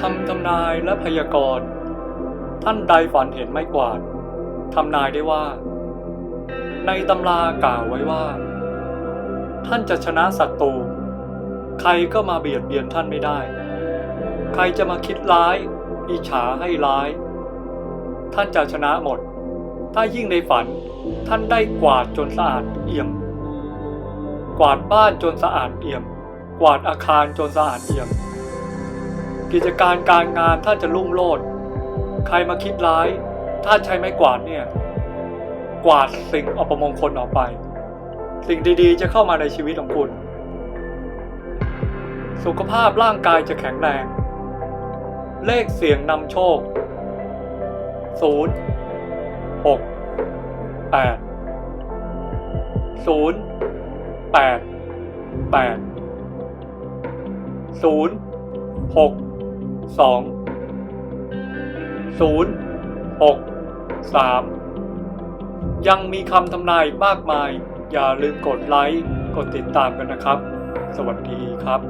คำทำนายและพยากรณ์ท่านใดฝันเห็นไม้กวาดทำนายได้ว่า ในตำรากล่าวไว้ว่า ท่านจะชนะศัตรูใครก็มาเบียดเบียนท่านไม่ได้ ใครจะมาคิดร้าย อิจฉาให้ร้าย ท่านจะชนะหมด ถ้ายิ่งในฝันท่านได้กวาดจนสะอาดเอี่ยม กวาดบ้านจนสะอาดเอี่ยม กวาดอาคารจนสะอาดเอี่ยม กิจการการงานท่านจะรุ่งโรจน์ใครมาคิดร้ายถ้าใช้ไม้กวาดเนี่ย กวาดสิ่งอปมงคลออกไป สิ่งดีๆ จะเข้ามาในชีวิตของคุณ สุขภาพร่างกายจะแข็งแรง เลขเสียงนำโชค 0 6 8 0 8 8 0 6 2 0 6 3ยังมีคำทำนายมากมาย อย่าลืมกดไลค์ กดติดตามกันนะครับ สวัสดีครับ